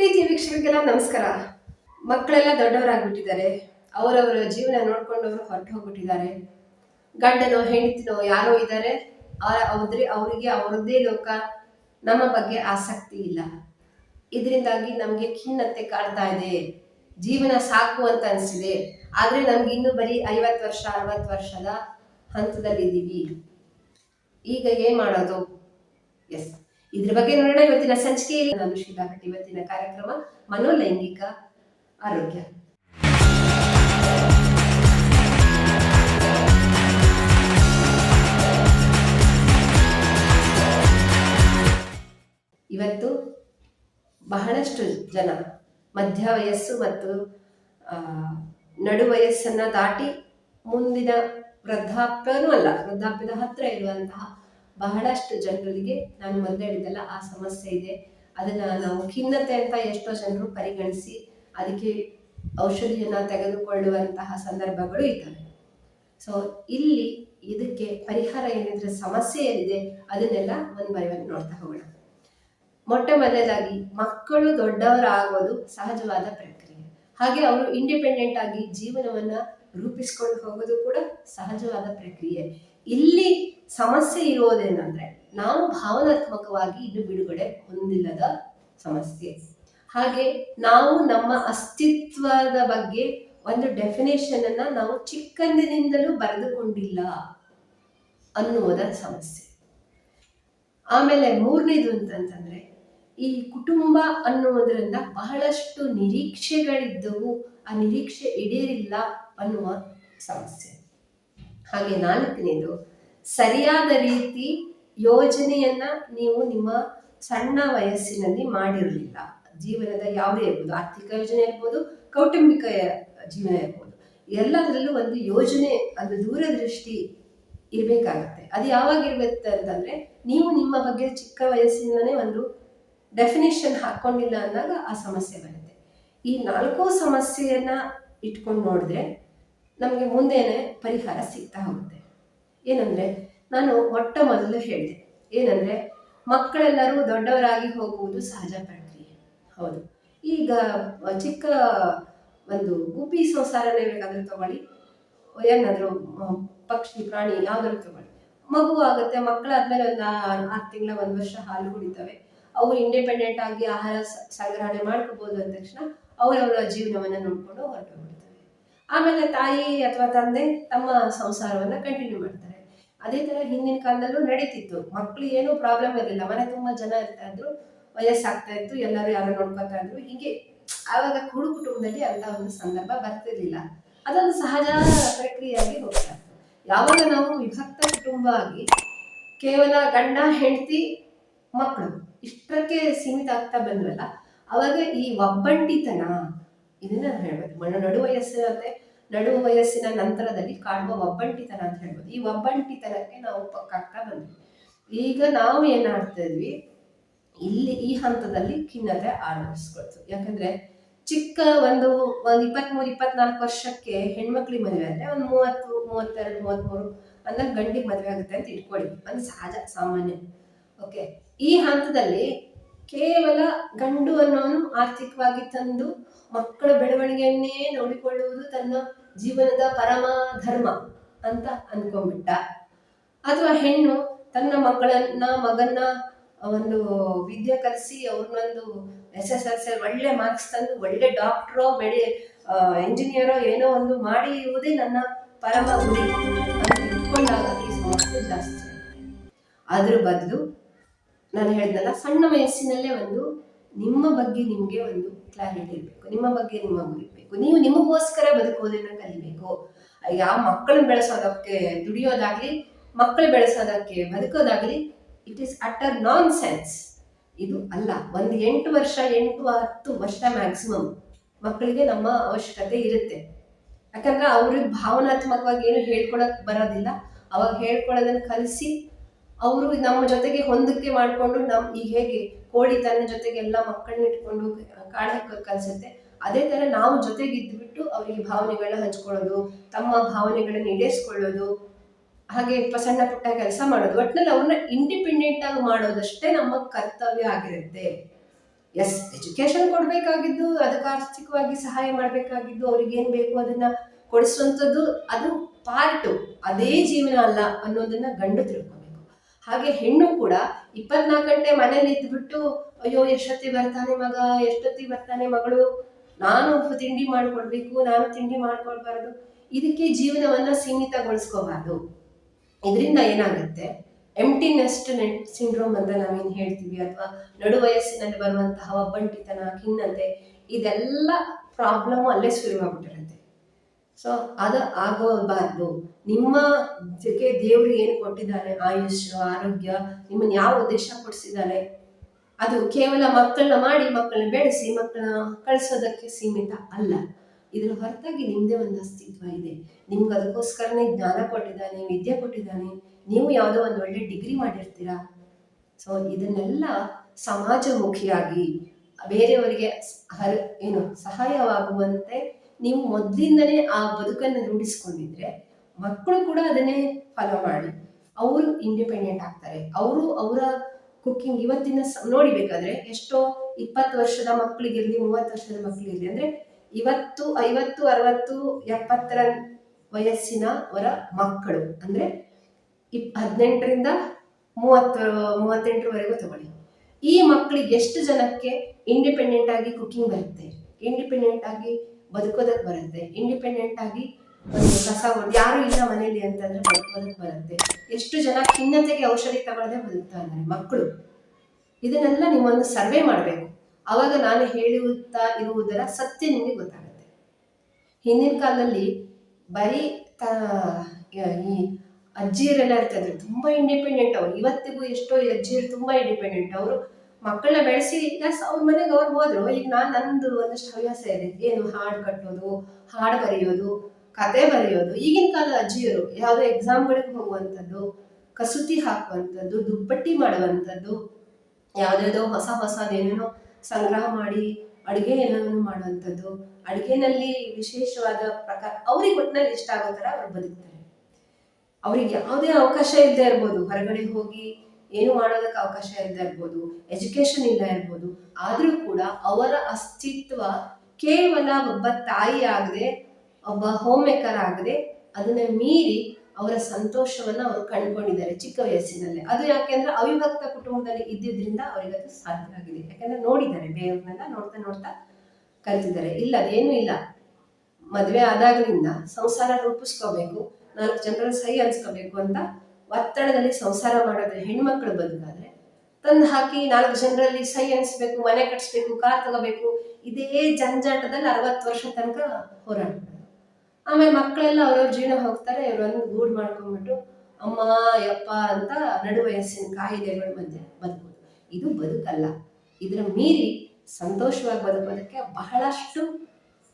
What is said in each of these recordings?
ಪ್ರೀತಿ ವೀಕ್ಷಕರಿಗೆಲ್ಲ ನಮಸ್ಕಾರ. ಮಕ್ಕಳೆಲ್ಲ ದೊಡ್ಡವರಾಗ್ಬಿಟ್ಟಿದ್ದಾರೆ. ಅವರವರ ಜೀವನ ನೋಡ್ಕೊಂಡು ಅವರು ಹೊರಟು ಹೋಗ್ಬಿಟ್ಟಿದ್ದಾರೆ. ಗಂಡನೋ, ಹೆಂಡತಿನೋ, ಯಾರೋ ಇದ್ದಾರೆ. ಅವ್ರಿ ಅವರಿಗೆ, ಅವರದ್ದೇ ಲೋಕ, ನಮ್ಮ ಬಗ್ಗೆ ಆಸಕ್ತಿ ಇಲ್ಲ. ಇದರಿಂದಾಗಿ ನಮಗೆ ಖಿನ್ನತೆ ಕಾಡ್ತಾ ಇದೆ. ಜೀವನ ಸಾಕು ಅಂತ ಅನಿಸಿದೆ. ಆದರೆ ನಮ್ಗೆ ಇನ್ನೂ ಬರೀ ಐವತ್ತು ವರ್ಷ, ಅರವತ್ತು ವರ್ಷದ ಹಂತದಲ್ಲಿದ್ದೀವಿ. ಈಗ ಏನ್ ಮಾಡೋದು? ಎಸ್. ಇದ್ರ ಬಗ್ಗೆ ನೋಡೋಣ. ಇವತ್ತಿನ ಸಂಚಿಕೆಯಲ್ಲಿ ನಾನು ಶೀಲಾ ಇವತ್ತಿನ ಕಾರ್ಯಕ್ರಮ ಮನೋಲೈಂಗಿಕ ಆರೋಗ್ಯ. ಇವತ್ತು ಬಹಳಷ್ಟು ಜನ ಮಧ್ಯ ವಯಸ್ಸು ಮತ್ತು ನಡು ವಯಸ್ಸನ್ನ ದಾಟಿ ಮುಂದಿನ ವೃದ್ಧಾಪ್ಯನೂ ಅಲ್ಲ. ವೃದ್ಧಾಪ್ಯದ ಹತ್ರ ಇರುವಂತಹ ಬಹಳಷ್ಟು ಜನರಿಗೆ ನಾನು ಮೊದಲು ಹೇಳಿದ್ದೆಲ್ಲ ಆ ಸಮಸ್ಯೆ ಇದೆ. ಅದನ್ನ ನಾವು ಖಿನ್ನತೆ ಅಂತ ಎಷ್ಟೋ ಜನರು ಪರಿಗಣಿಸಿ ಅದಕ್ಕೆ ಔಷಧಿಯನ್ನ ತೆಗೆದುಕೊಳ್ಳುವಂತಹ ಸಂದರ್ಭಗಳು ಇದ್ದಾವೆ. ಸೊ ಇಲ್ಲಿ ಇದಕ್ಕೆ ಪರಿಹಾರ ಏನಿದ್ರೆ ಸಮಸ್ಯೆ ಏನಿದೆ ಅದನ್ನೆಲ್ಲ ಒನ್ ಬೈ ನೋಡ್ತಾ ಹೋಗೋಣ. ಮೊಟ್ಟೆ ಮೊದಲಾಗಿ ಮಕ್ಕಳು ದೊಡ್ಡವರಾಗೋದು ಸಹಜವಾದ ಪ್ರಕ್ರಿಯೆ. ಹಾಗೆ ಅವರು ಇಂಡಿಪೆಂಡೆಂಟ್ ಆಗಿ ಜೀವನವನ್ನ ರೂಪಿಸ್ಕೊಂಡು ಹೋಗೋದು ಕೂಡ ಸಹಜವಾದ ಪ್ರಕ್ರಿಯೆ. ಇಲ್ಲಿ ಸಮಸ್ಯೆ ಇರೋದೇನಂದ್ರೆ ನಾವು ಭಾವನಾತ್ಮಕವಾಗಿ ಇನ್ನು ಬಿಡುಗಡೆ ಹೊಂದಿಲ್ಲದ ಸಮಸ್ಯೆ. ಹಾಗೆ ನಾವು ನಮ್ಮ ಅಸ್ತಿತ್ವದ ಬಗ್ಗೆ ಒಂದು ಡೆಫಿನೇಷನ್ ಅನ್ನ ನಾವು ಚಿಕ್ಕಂದಿನಿಂದಲೂ ಬರೆದುಕೊಂಡಿಲ್ಲ ಅನ್ನುವುದ ಸಮಸ್ಯೆ. ಆಮೇಲೆ ಮೂರನೇದು ಅಂತಂತಂದ್ರೆ ಈ ಕುಟುಂಬ ಅನ್ನುವುದರಿಂದ ಬಹಳಷ್ಟು ನಿರೀಕ್ಷೆಗಳಿದ್ದವು, ಆ ನಿರೀಕ್ಷೆ ಈಡೇರಿಲ್ಲ ಅನ್ನುವ ಸಮಸ್ಯೆ. ಹಾಗೆ ನಾಲ್ಕನೇದು ಸರಿಯಾದ ರೀತಿ ಯೋಜನೆಯನ್ನ ನೀವು ನಿಮ್ಮ ಸಣ್ಣ ವಯಸ್ಸಿನಲ್ಲಿ ಮಾಡಿರಲಿಲ್ಲ. ಜೀವನದ ಯಾವುದೇ ಇರ್ಬೋದು, ಆರ್ಥಿಕ ಯೋಜನೆ ಇರ್ಬೋದು, ಕೌಟುಂಬಿಕ ಜೀವನ ಇರ್ಬೋದು, ಎಲ್ಲದರಲ್ಲೂ ಒಂದು ಯೋಜನೆ ಒಂದು ದೂರದೃಷ್ಟಿ ಇರಬೇಕಾಗತ್ತೆ. ಅದು ಯಾವಾಗ ಇರ್ಬೇಕು ಅಂತಂದ್ರೆ, ನೀವು ನಿಮ್ಮ ಬಗ್ಗೆ ಚಿಕ್ಕ ವಯಸ್ಸಿಂದನೇ ಒಂದು ಡೆಫಿನೇಷನ್ ಹಾಕೊಂಡಿಲ್ಲ ಅಂದಾಗ ಆ ಸಮಸ್ಯೆ ಬರುತ್ತೆ. ಈ ನಾಲ್ಕು ಸಮಸ್ಯೆಯನ್ನ ಇಟ್ಕೊಂಡು ನೋಡಿದ್ರೆ ನಮಗೆ ಮುಂದೆನೆ ಪರಿಹಾರ ಸಿಗ್ತಾ ಹೋಗುತ್ತೆ. ಏನಂದ್ರೆ, ನಾನು ಮೊಟ್ಟ ಮೊದಲು ಹೇಳಿದೆ, ಏನಂದ್ರೆ, ಮಕ್ಕಳೆಲ್ಲರೂ ದೊಡ್ಡವರಾಗಿ ಹೋಗುವುದು ಸಹಜ ಪ್ರಕ್ರಿಯೆ. ಹೌದು. ಈಗ ಚಿಕ್ಕ, ಒಂದು ಗುಬ್ಬಿ ಸಂಸಾರನೇ ಬೇಕಾದರೂ ತಗೊಳ್ಳಿ. ಏನಾದರೂ ಪಕ್ಷಿ, ಪ್ರಾಣಿ ಯಾವ್ದಾದ್ರು ತಗೊಳ್ಳಿ. ಮಗು ಆಗುತ್ತೆ, ಮಕ್ಕಳಾದ್ಮೇಲೆ ಒಂದು ಆರು ತಿಂಗಳ, ಒಂದು ವರ್ಷ ಹಾಲು ಕುಡಿತವೆ. ಅವರು ಇಂಡಿಪೆಂಡೆಂಟ್ ಆಗಿ ಆಹಾರ ಸಂಗ್ರಹಣೆ ಮಾಡ್ಕೋಬಹುದು ಅಂದ ತಕ್ಷಣ ಅವರವರ ಜೀವನವನ್ನ ನೋಡ್ಕೊಂಡು ಹೊರಟು ಆಮೇಲೆ ತಾಯಿ ಅಥವಾ ತಂದೆ ತಮ್ಮ ಸಂಸಾರವನ್ನ ಕಂಟಿನ್ಯೂ ಮಾಡ್ತಾರೆ. ಅದೇ ತರ ಹಿಂದಿನ ಕಾಲದಲ್ಲೂ ನಡೀತಿತ್ತು. ಮಕ್ಳು ಏನೂ ಪ್ರಾಬ್ಲಮ್ ಇರಲಿಲ್ಲ. ಮನೆ ತುಂಬಾ ಜನ ಇರ್ತಾ ಇದ್ರು, ವಯಸ್ಸಾಗ್ತಾ ಇತ್ತು, ಎಲ್ಲರೂ ಯಾರು ನೋಡ್ಕೊತಾ ಇದ್ರು. ಹೀಗೆ ಆವಾಗ ಕುಡು ಕುಟುಂಬದಲ್ಲಿ ಅಂತ ಒಂದು ಸಂದರ್ಭ ಬರ್ತಿರ್ಲಿಲ್ಲ. ಅದೊಂದು ಸಹಜ ಪ್ರಕ್ರಿಯೆಯಾಗಿ ಹೋಗ್ತಾ ಇತ್ತು. ಯಾವಾಗ ನಾವು ವಿಭಕ್ತ ಕುಟುಂಬ ಆಗಿ ಕೇವಲ ಗಂಡ, ಹೆಂಡತಿ ಮಕ್ಕಳು ಇಷ್ಟಕ್ಕೆ ಸೀಮಿತ ಆಗ್ತಾ ಬಂದ್ವಲ್ಲ, ಅವಾಗ ಈ ಒಬ್ಬಂಟಿತನ ಇದನ್ನ ಮಣ್ಣು ನಡು ವಯಸ್ಸು ಅಂದ್ರೆ ನಡು ವಯಸ್ಸಿನ ನಂತರದಲ್ಲಿ ಕಾಣುವ ಒಬ್ಬಂಟಿತನ ಅಂತ ಹೇಳ್ಬೋದು. ಈ ಒಬ್ಬಂಟಿತನಕ್ಕೆ ನಾವು ಪಕ್ಕಾಗ್ತಾ ಬಂದ್ವಿ. ಈಗ ನಾವು ಏನಾಡ್ತಾ ಇದ್ವಿ? ಇಲ್ಲಿ ಈ ಹಂತದಲ್ಲಿ ಖಿನ್ನತೆ ಆರಂಭಿಸ್ಕೊಳ್ತು ಯಾಕಂದ್ರೆ ಚಿಕ್ಕ ಒಂದು, ಒಂದ್ ಇಪ್ಪತ್ಮೂರು, ಇಪ್ಪತ್ನಾಲ್ಕು ವರ್ಷಕ್ಕೆ ಹೆಣ್ಮಕ್ಳಿಗೆ ಮದುವೆ ಆದ್ರೆ ಒಂದು ಮೂವತ್ತು, ಮೂವತ್ತೆರಡು, ಮೂವತ್ಮೂರು ಅಂದ್ರೆ ಗಂಡಿಗೆ ಮದುವೆ ಆಗುತ್ತೆ ಅಂತ ಇಟ್ಕೊಳ್ಳಿ ಒಂದು ಸಹಜ, ಸಾಮಾನ್ಯ. ಓಕೆ ಈ ಹಂತದಲ್ಲಿ ಕೇವಲ ಗಂಡು ಅನ್ನೋನು ಆರ್ಥಿಕವಾಗಿ ತಂದು ಮಕ್ಕಳ ಬೆಳವಣಿಗೆಯನ್ನೇ ನೋಡಿಕೊಳ್ಳುವುದು ತನ್ನ ಜೀವನದ ಪರಮ ಧರ್ಮ ಅಂತ ಅನ್ಕೊಂಡ್ಬಿಟ್ಟ ಅಥವಾ ಹೆಣ್ಣು ತನ್ನ ಮಗಳನ್ನ, ಮಗನ್ನ ಒಂದು ವಿದ್ಯೆ ಕಲಿಸಿ ಅವ್ರನ್ನೊಂದು ಎಸ್ ಎಸ್ ಎಲ್ ಸಿ ಒಳ್ಳೆ ಮಾರ್ಕ್ಸ್ ತಂದು, ಒಳ್ಳೆ ಡಾಕ್ಟ್ರೋ ಬೆಳೆ ಇಂಜಿನಿಯರೋ ಏನೋ ಒಂದು ಮಾಡಿ ಇರುವುದೇ ನನ್ನ ಪರಮ ಗುರಿ ಅಂತ ಇಟ್ಕೊಂಡಾಗ ಈ ಸಮಸ್ಯೆ ಜಾಸ್ತಿ. ಅದ್ರ ಬದಲು ನಾನು ಹೇಳಿದ್ನಲ್ಲ, ಸಣ್ಣ ವಯಸ್ಸಿನಲ್ಲೇ ಒಂದು ನಿಮ್ಮ ಬಗ್ಗೆ ನಿಮಗೆ ಒಂದು ಕ್ಲಾರಿಟಿ ಇರಬೇಕು. ನಿಮ್ಮ ಬಗ್ಗೆ ನಿಮ್ಮ ಇರ್ಬೇಕು. ನೀವು ನಿಮಗೋಸ್ಕರ ಬದುಕೋದನ್ನ ಕಲಿಬೇಕು. ಯಾವ ಮಕ್ಕಳನ್ನ ಬೆಳೆಸೋದಕ್ಕೆ, ದುಡಿಯೋದಾಗ್ಲಿ, ಮಕ್ಕಳು ಬೆಳೆಸೋದಕ್ಕೆ, ಬದುಕೋದಾಗ್ಲಿ it is utter nonsense ಇದು ಅಲ್ಲ, ಒಂದು ಎಂಟು ವರ್ಷ, ಎಂಟು ಹತ್ತು ವರ್ಷ ಮ್ಯಾಕ್ಸಿಮಮ್ ಮಕ್ಕಳಿಗೆ ನಮ್ಮ ಅವಶ್ಯಕತೆ ಇರುತ್ತೆ. ಯಾಕಂದ್ರೆ ಅವ್ರಿಗೆ ಭಾವನಾತ್ಮಕವಾಗಿ ಏನು ಹೇಳ್ಕೊಳಕ್ ಬರೋದಿಲ್ಲ. ಅವಾಗ ಹೇಳ್ಕೊಳ್ಳೋದನ್ನ ಕಲಿಸಿ ಅವರು ನಮ್ಮ ಜೊತೆಗೆ ಹೊಂದಕ್ಕೆ ಮಾಡಿಕೊಂಡು ನಮ್, ಈಗ ಹೇಗೆ ಕೋಳಿ ತನ್ನ ಜೊತೆಗೆ ಎಲ್ಲ ಮಕ್ಕಳನ್ನ ಇಟ್ಕೊಂಡು ಕಾಡಕ್ಕೆ ಕಲಿಸುತ್ತೆ. ಅದೇ ತರ ನಾವು ಜೊತೆಗೆ ಇದ್ಬಿಟ್ಟು ಅವರಿಗೆ ಭಾವನೆಗಳನ್ನ ಹಂಚ್ಕೊಳ್ಳೋದು, ತಮ್ಮ ಭಾವನೆಗಳನ್ನ ಈಡೇರಿಸ್ಕೊಳ್ಳೋದು, ಹಾಗೆ ಸಣ್ಣ ಪುಟ್ಟ ಕೆಲಸ ಮಾಡೋದು. ಒಟ್ಟಿನಲ್ಲಿ ಅವ್ರನ್ನ ಇಂಡಿಪೆಂಡೆಂಟ್ ಆಗಿ ಮಾಡೋದಷ್ಟೇ ನಮ್ಮ ಕರ್ತವ್ಯ ಆಗಿರುತ್ತೆ. ಎಸ್ ಎಜುಕೇಶನ್ ಕೊಡ್ಬೇಕಾಗಿದ್ದು, ಅದಕ್ಕೆ ಆರ್ಥಿಕವಾಗಿ ಸಹಾಯ ಮಾಡಬೇಕಾಗಿದ್ದು, ಅವ್ರಿಗೆ ಏನ್ ಬೇಕು ಅದನ್ನ ಕೊಡಿಸುವಂಥದ್ದು ಅದು ಪಾರ್ಟು ಅದೇ ಜೀವನ ಅಲ್ಲ ಅನ್ನೋದನ್ನ ಗಂಡು ತಿಳ್ಕೊಬೇಕು ಹಾಗೆ ಹೆಣ್ಣು ಕೂಡ ಇಪ್ಪತ್ನಾಲ್ಕು ಗಂಟೆ ಮನೇಲಿ ಇದ್ಬಿಟ್ಟು, ಅಯ್ಯೋ, ಎಷ್ಟೊತ್ತಿಗೆ ಬರ್ತಾನೆ ಮಗ? ಎಷ್ಟೊತ್ತಿಗೆ ಬರ್ತಾನೆ ಮಗಳು? ನಾನು ತಿಂಡಿ ಮಾಡ್ಕೊಡ್ಬೇಕು, ನಾನು ತಿಂಡಿ ಮಾಡ್ಕೊಳ್ಬಾರ್ದು. ಇದಕ್ಕೆ ಜೀವನವನ್ನ ಸೀಮಿತಗೊಳಿಸ್ಕೋಬಾರ್ದು. ಇದರಿಂದ ಏನಾಗುತ್ತೆ? ಎಂಟಿ ನೆಸ್ಟ್ ಸಿಂಡ್ರೋಮ್ ಅಂತ ನಾವೇನು ಹೇಳ್ತೀವಿ ಅಥವಾ ನಡು ವಯಸ್ಸಿನಲ್ಲಿ ಬರುವಂತಹ ಒಬ್ಬಂಟಿತನ, ಖಿನ್ನತೆ, ಇದೆಲ್ಲ ಪ್ರಾಬ್ಲಮ್ ಅಲ್ಲೇ ಶುರುವಾಗ್ಬಿಟ್ಟಿರುತ್ತೆ. ಸೊ ಅದು ಆಗೋಬಾರ್ದು. ನಿಮ್ಮ ಜೊತೆ ದೇವರು ಏನು ಕೊಟ್ಟಿದ್ದಾರೆ? ಆಯುಷ್, ಆರೋಗ್ಯ, ನಿಮ್ಮನ್ನು ಯಾವ ಉದ್ದೇಶ ಕೊಡಿಸಿದ್ದಾರೆ? ಅದು ಕೇವಲ ಮಕ್ಕಳನ್ನ ಮಾಡಿ, ಮಕ್ಕಳನ್ನ ಬೆಳೆಸಿ, ಮಕ್ಕಳನ್ನ ಕಳಿಸೋದಕ್ಕೆ ಸೀಮಿತ ಅಲ್ಲ. ಇದರ ಹೊರತಾಗಿ ನಿಮ್ಮದೇ ಒಂದು ಅಸ್ತಿತ್ವ ಇದೆ. ನಿಮ್ಗೆ ಅದಕ್ಕೋಸ್ಕರನೇ ಜ್ಞಾನ ಕೊಟ್ಟಿದ್ದಾನೆ, ವಿದ್ಯೆ ಕೊಟ್ಟಿದ್ದಾನೆ. ನೀವು ಯಾವುದೋ ಒಂದು ಒಳ್ಳೆ ಡಿಗ್ರಿ ಮಾಡಿರ್ತೀರಾ? ಸೊ ಇದನ್ನೆಲ್ಲ ಸಮಾಜಮುಖಿಯಾಗಿ, ಬೇರೆಯವರಿಗೆ ಹರ, ಏನು ಸಹಾಯವಾಗುವಂತೆ ನೀವು ಮೊದಲಿಂದನೇ ಆ ಬದುಕನ್ನು ರೂಢಿಸ್ಕೊಂಡಿದ್ರೆ ಮಕ್ಕಳು ಕೂಡ ಅದನ್ನೇ ಫಾಲೋ ಮಾಡಿ. ಅವರು ಇಂಡಿಪೆಂಡೆಂಟ್ ಆಗ್ತಾರೆ. ಅವರು ಅವರ ಕುಕ್ಕಿಂಗ್ ಇವತ್ತಿನ ನೋಡಿಬೇಕಾದ್ರೆ ಎಷ್ಟೋ ಇಪ್ಪತ್ತು ವರ್ಷದ ಮಕ್ಕಳಿಗಿರಲಿ, ಮೂವತ್ತು ವರ್ಷದ ಮಕ್ಕಳಿರಲಿ ಅಂದ್ರೆ ಇವತ್ತು ಐವತ್ತು, ಅರವತ್ತು, ಎಪ್ಪತ್ತರ ವಯಸ್ಸಿನವರ ಮಕ್ಕಳು. ಅಂದ್ರೆ ಇಪ್, ಹದಿನೆಂಟರಿಂದ ಮೂವತ್ತು, ಮೂವತ್ತೆಂಟರವರೆಗೂ ತಗೊಳ್ಳಿ. ಈ ಮಕ್ಕಳಿಗೆ ಎಷ್ಟು ಜನಕ್ಕೆ ಇಂಡಿಪೆಂಡೆಂಟ್ ಆಗಿ ಕುಕ್ಕಿಂಗ್ ಬರುತ್ತೆ? ಇಂಡಿಪೆಂಡೆಂಟ್ ಆಗಿ ಬದುಕೋದಕ್ಕೆ ಬರುತ್ತೆ. ಇಂಡಿಪೆಂಡೆಂಟ್ ಆಗಿ ಕಸ ಯಾರು ಇಲ್ಲ ಮನೇಲಿ ಅಂತಂದ್ರೆ ಬದುಕೋದಕ್ಕೆ ಬರುತ್ತೆ. ಎಷ್ಟು ಜನ ಖಿನ್ನತೆಗೆ ಔಷಧಿ ತಗೊಳ್ಳದೆ ಬದುಕ್ತಾ ಇದ್ದಾರೆ ಮಕ್ಕಳು. ಇದನ್ನೆಲ್ಲ ನೀವೊಂದು ಸರ್ವೆ ಮಾಡಬೇಕು. ಅವಾಗ ನಾನು ಹೇಳುತ್ತಾ ಇರುವುದರ ಸತ್ಯ ನಿಮಗೆ ಗೊತ್ತಾಗುತ್ತೆ. ಹಿಂದಿನ ಕಾಲದಲ್ಲಿ ಬರೀ ತ ಈ ಅಜ್ಜಿಯರೆಲ್ಲ ಇರ್ತಿದ್ರು ತುಂಬ ಇಂಡಿಪೆಂಡೆಂಟ್ ಅವರು. ಇವತ್ತಿಗೂ ಎಷ್ಟೋ ಅಜ್ಜಿಯರು ತುಂಬ ಇಂಡಿಪೆಂಡೆಂಟ್ ಅವರು ಮಕ್ಕಳನ್ನ ಬೆಳೆಸಿ ಎಸ್ ಅವ್ರ ಮನೆಗೆ ಅವ್ರು ಹೋದ್ರು. ಈಗ ನಾನು ನಂದು ಒಂದಷ್ಟು ಹವ್ಯಾಸ ಇದೆ. ಏನು ಹಾಡು ಕಟ್ಟೋದು, ಹಾಡು ಬರೆಯೋದು, ಕತೆ ಬರೆಯೋದು. ಈಗಿನ ಕಾಲದ ಅಜ್ಜಿಯರು ಯಾವುದೋ ಎಕ್ಸಾಮ್ಗಳಿಗೆ ಹೋಗುವಂಥದ್ದು, ಕಸೂತಿ ಹಾಕುವಂಥದ್ದು, ದುಪ್ಪಟ್ಟಿ ಮಾಡುವಂಥದ್ದು, ಯಾವುದ್ಯಾವುದೋ ಹೊಸ ಹೊಸದೇನೇನೋ ಸಂಗ್ರಹ ಮಾಡಿ, ಅಡುಗೆ ಏನೇನೋ ಮಾಡುವಂಥದ್ದು, ಅಡುಗೆನಲ್ಲಿ ವಿಶೇಷವಾದ ಪ್ರಕಾರ ಅವ್ರಿಗೆ ಒಟ್ಟಿನಲ್ಲಿ ಇಷ್ಟ ಆಗೋ ಥರ ಅವ್ರು ಬದುಕ್ತಾರೆ. ಅವ್ರಿಗೆ ಯಾವುದೇ ಅವಕಾಶ ಇಲ್ಲದೆ ಇರ್ಬೋದು. ಹೊರಗಡೆ ಹೋಗಿ ಏನು ಮಾಡೋದಕ್ಕೆ ಅವಕಾಶ ಇಲ್ಲದೆ ಇರ್ಬೋದು ಎಜುಕೇಶನ್ ಇಲ್ಲ ಇರ್ಬೋದು, ಆದರೂ ಕೂಡ ಅವರ ಅಸ್ತಿತ್ವ ಕೇವಲ ಒಬ್ಬ ತಾಯಿ ಆಗದೆ, ಒಬ್ಬ ಹೋಮ್ ಮೇಕರ್ ಆಗದೆ, ಅದನ್ನ ಮೀರಿ ಅವರ ಸಂತೋಷವನ್ನ ಅವರು ಕಂಡುಕೊಂಡಿದ್ದಾರೆ ಚಿಕ್ಕ ವಯಸ್ಸಿನಲ್ಲೇ. ಅದು ಯಾಕೆಂದ್ರೆ ಅವಿಭಕ್ತ ಕುಟುಂಬದಲ್ಲಿ ಇದ್ದಿದ್ರಿಂದ ಅವರಿಗೆ ಅದು ಸಾಧ್ಯ ಆಗಿದೆ. ಯಾಕೆಂದ್ರೆ ನೋಡಿದ್ದಾರೆ, ಬೇರೆಯವ್ರನ್ನೆಲ್ಲ ನೋಡ್ತಾ ನೋಡ್ತಾ ಕಲ್ತಿದ್ದಾರೆ. ಇಲ್ಲ, ಅದೇನೂ ಇಲ್ಲ. ಮದುವೆ ಆದಾಗಲಿಂದ ಸಂಸಾರ ರೂಪಿಸ್ಕೋಬೇಕು, ನಾಲ್ಕು ಜನರ ಸಹಿ ಅನ್ಸ್ಕೋಬೇಕು ಅಂತ ಒತ್ತಡದಲ್ಲಿ ಸಂಸಾರ ಮಾಡೋದು ಹೆಣ್ಮಕ್ಳು ಬದುಕಾದ್ರೆ ತಂದು ಹಾಕಿ ನಾಲ್ಕು ಜನರಲ್ಲಿ ಸೈ ಅನ್ಸ್ಬೇಕು, ಮನೆ ಕಟ್ಸ್ಬೇಕು, ಕಾರ್ ತಗೋಬೇಕು, ಇದೇ ಜಂಜಾಟದಲ್ಲಿ ಅರವತ್ತು ವರ್ಷ ತನಕ ಹೋರಾಡ್ತಾರೆ. ಆಮೇಲೆ ಮಕ್ಕಳೆಲ್ಲ ಅವ್ರವ್ರ ಜೀವನ ಹೋಗ್ತಾರೆ ಇವರೊಂದು ಗೂಡ್ ಮಾಡ್ಕೊಂಡ್ಬಿಟ್ಟು, ಅಮ್ಮ, ಯಪ್ಪ ಅಂತ ನಡು ವಯಸ್ಸಿನ ಕಾಯಿಲೆಗಳ ಮಧ್ಯೆ ಬದುಕೋದು ಇದು ಬದುಕಲ್ಲ. ಇದರ ಮೀರಿ ಸಂತೋಷವಾಗಿ ಬದುಕೋದಕ್ಕೆ ಬಹಳಷ್ಟು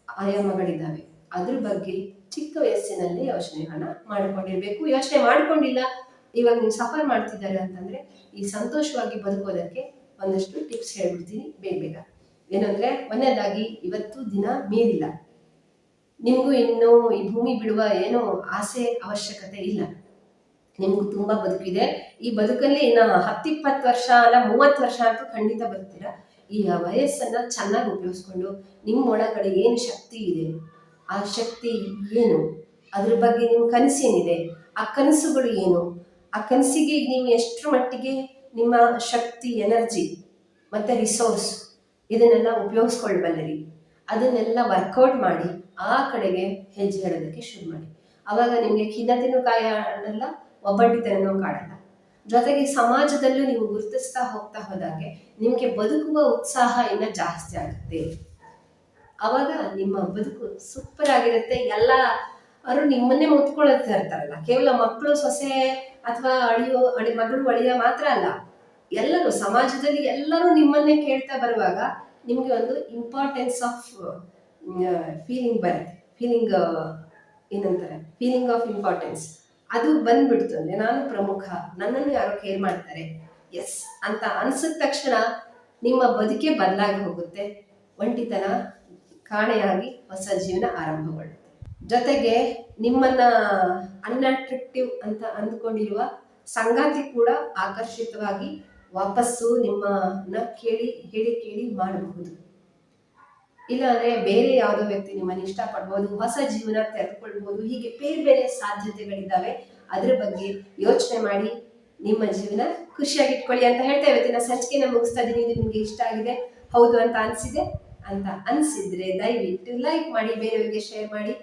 ಆಯಾಮಗಳಿದ್ದಾವೆ. ಅದ್ರ ಬಗ್ಗೆ ಚಿಕ್ಕ ವಯಸ್ಸಿನಲ್ಲಿ ಯೋಚನೆಗಳನ್ನ ಮಾಡ್ಕೊಂಡಿರ್ಬೇಕು. ಯೋಚನೆ ಮಾಡ್ಕೊಂಡಿಲ್ಲ ಇವಾಗ ನೀವು ಸಫರ್ ಮಾಡ್ತಿದ್ದಾರೆ ಅಂತಂದ್ರೆ ಈ ಸಂತೋಷವಾಗಿ ಬದುಕೋದಕ್ಕೆ ಒಂದಷ್ಟು ಟಿಪ್ಸ್ ಹೇಳ್ಬಿಡ್ತೀನಿ ಬೇಗ ಬೇಗ. ಏನಂದ್ರೆ ಮೊನ್ನೆದಾಗಿ ಇವತ್ತು ದಿನ ಮೀರಿಲ್ಲ. ನಿಮಗೂ ಇನ್ನು ಈ ಭೂಮಿ ಬಿಡುವ ಏನೋ ಆಸೆ ಅವಶ್ಯಕತೆ ಇಲ್ಲ. ನಿಮ್ಗೂ ತುಂಬಾ ಬದುಕಿದೆ ಈ ಬದುಕಲ್ಲಿ ಇನ್ನ ಹತ್ತಿಪ್ಪತ್ತು ವರ್ಷ ಅಲ್ಲ ಮೂವತ್ತು ವರ್ಷ ಅಂತೂ ಖಂಡಿತ ಬರ್ತೀರಾ ಈ ವಯಸ್ಸನ್ನ ಚೆನ್ನಾಗಿ ಉಪಯೋಗಿಸ್ಕೊಂಡು ನಿಮ್ಮ ಒಳಗಡೆ ಏನು ಶಕ್ತಿ ಇದೆ? ಆ ಶಕ್ತಿ ಏನು? ಅದ್ರ ಬಗ್ಗೆ ನಿಮ್ಮ ಕನಸೇನಿದೆ? ಆ ಕನಸುಗಳು ಏನು? ಆ ಕನಸಿಗೆ ನೀವು ಎಷ್ಟರ ಮಟ್ಟಿಗೆ ನಿಮ್ಮ ಶಕ್ತಿ, ಎನರ್ಜಿ ಮತ್ತು ರಿಸೋರ್ಸ್ ಇದನ್ನೆಲ್ಲ ಉಪಯೋಗಿಸ್ಕೊಳ್ಬಲ್ಲರಿ. ಅದನ್ನೆಲ್ಲ ವರ್ಕೌಟ್ ಮಾಡಿ ಆ ಕಡೆಗೆ ಹೆಜ್ಜೆ ಹೇಳೋದಕ್ಕೆ ಶುರು ಮಾಡಿ. ಆವಾಗ ನಿಮಗೆ ಖಿನ್ನತೆನೂ ಕಾಯಲ್ಲ ಒಬ್ಬಂಟಿತನೂ ಕಾಡಲ್ಲ. ಜೊತೆಗೆ ಸಮಾಜದಲ್ಲೂ ನೀವು ಗುರುತಿಸ್ತಾ ಹೋಗ್ತಾ ಹೋದಾಗೆ ನಿಮಗೆ ಬದುಕುವ ಉತ್ಸಾಹ ಇನ್ನ ಜಾಸ್ತಿ ಆಗುತ್ತೆ. ಅವಾಗ ನಿಮ್ಮ ಬದುಕು ಸೂಪರ್ ಆಗಿರುತ್ತೆ. ಎಲ್ಲ ಅವರು ನಿಮ್ಮನ್ನೇ ಮುತ್ಕೊಳ್ತಾ ಇರ್ತಾರಲ್ಲ. ಕೇವಲ ಮಕ್ಕಳು ಸೊಸೆ ಅಥವಾ ಅಳಿಯೋ, ಅಳಿ ಮಗಳು ಅಳಿಯ ಮಾತ್ರ ಅಲ್ಲ, ಎಲ್ಲರೂ ಸಮಾಜದಲ್ಲಿ ಎಲ್ಲರೂ ನಿಮ್ಮನ್ನೇ ಕೇಳ್ತಾ ಬರುವಾಗ ನಿಮಗೆ ಒಂದು ಇಂಪಾರ್ಟೆನ್ಸ್ ಆಫ್ ಫೀಲಿಂಗ್ ಬರುತ್ತೆ. ಫೀಲಿಂಗ್ ಏನಂತಾರೆ? ಫೀಲಿಂಗ್ ಆಫ್ ಇಂಪಾರ್ಟೆನ್ಸ್ ಅದು ಬಂದ್ಬಿಡ್ತು ಅಂದ್ರೆ ನಾನು ಪ್ರಮುಖ, ನನ್ನನ್ನು ಯಾರೋ ಕೇರ್ ಮಾಡ್ತಾರೆ. ಎಸ್ ಅಂತ ಅನ್ಸಿದ ತಕ್ಷಣ ನಿಮ್ಮ ಬದುಕೆ ಬದಲಾಗಿ ಹೋಗುತ್ತೆ. ಒಂಟಿತನ, ಕಾಣೆಯಾಗಿ ಹೊಸ ಜೀವನ ಆರಂಭಗೊಳ್ಳುತ್ತೆ. ಜೊತೆಗೆ ನಿಮ್ಮನ್ನ ಅನ್ಅಟ್ರಾಕ್ಟಿವ್ ಅಂತ ಅಂದ್ಕೊಂಡಿರುವ ಸಂಗಾತಿ ಕೂಡ ಆಕರ್ಷಿತವಾಗಿ ವಾಪಸ್ಸು ನಿಮ್ಮನ್ನ ಕೇಳಿ, ಹೇಳಿ, ಕೇಳಿ ಮಾಡಬಹುದು. ಇಲ್ಲಾಂದ್ರೆ ಬೇರೆ ಯಾವುದೋ ವ್ಯಕ್ತಿ ನಿಮ್ಮನ್ನು ಇಷ್ಟಪಡ್ಬೋದು, ಹೊಸ ಜೀವನ ತೆರೆದುಕೊಳ್ಬಹುದು ಹೀಗೆ ಬೇರೆ ಬೇರೆ ಸಾಧ್ಯತೆಗಳಿದ್ದಾವೆ, ಅದ್ರ ಬಗ್ಗೆ ಯೋಚನೆ ಮಾಡಿ ನಿಮ್ಮ ಜೀವನ ಖುಷಿಯಾಗಿ ಇಟ್ಕೊಳ್ಳಿ ಅಂತ ಹೇಳ್ತಾ ಇವತ್ತಿನ ಸಂಚಿಕೆನ ಮುಗಿಸ್ತಾ ಇದೀನಿ ಇದು ನಿಮ್ಗೆ ಇಷ್ಟ ಆಗಿದೆ, ಹೌದು ಅಂತ ಅನ್ಸಿದೆ, ಅಂತ ಅನ್ಸಿದ್ರೆ ದಯವಿಟ್ಟು ಲೈಕ್ ಮಾಡಿ, ಬೇರೆಯವರಿಗೆ ಶೇರ್ ಮಾಡಿ.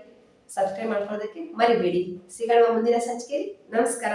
ಸಬ್ಸ್ಕ್ರೈಬ್ ಮಾಡ್ಕೊಳ್ಳೋದಕ್ಕೆ ಮರಿಬೇಡಿ. ಸಿಗೋಣ ಮುಂದಿನ ಸಂಚಿಕೆಯಲ್ಲಿ ನಮಸ್ಕಾರ.